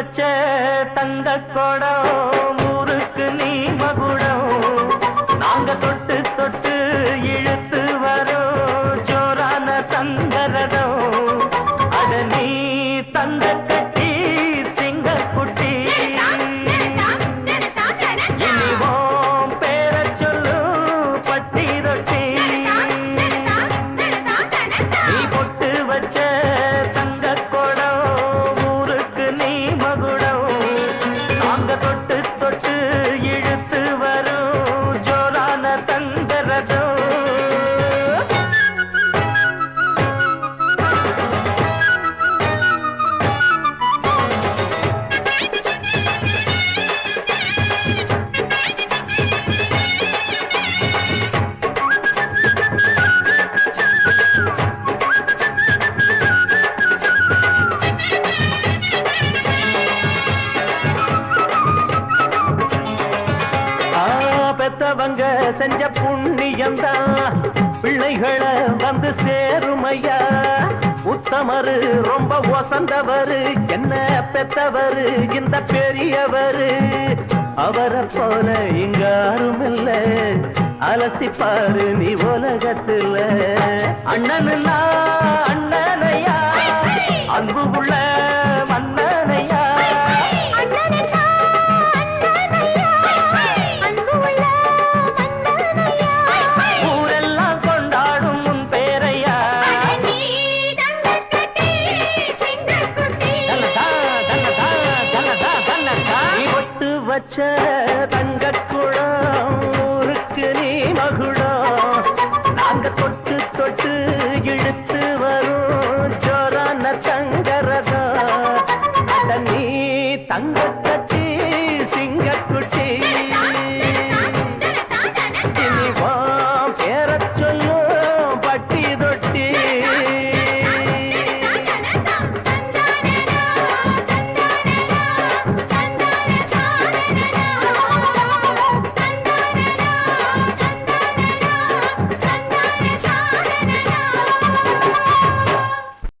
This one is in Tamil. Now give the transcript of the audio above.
வச்ச தந்த கொடம் பெத்தவங்க செஞ்ச புண்ணியம்தான். பிள்ளைகளை வந்து சேருமையா? உத்தமரு ரொம்ப ஒசந்தவரு. என்ன பெத்தவரு? இந்த பெரியவரு. அவரை போல இங்க யாரும் இல்ல அலசிப்பாரு நீ உலகத்துல. அண்ணனுன்னா அண்ணனையா? அன்பு உள்ள வச்ச தங்கக்குடம் ஊருக்கு நீ மகுடம். நாங்க தொட்டு தொட்டு இழுத்து வரும் ஜோரான சங்கரதா நீ தங்க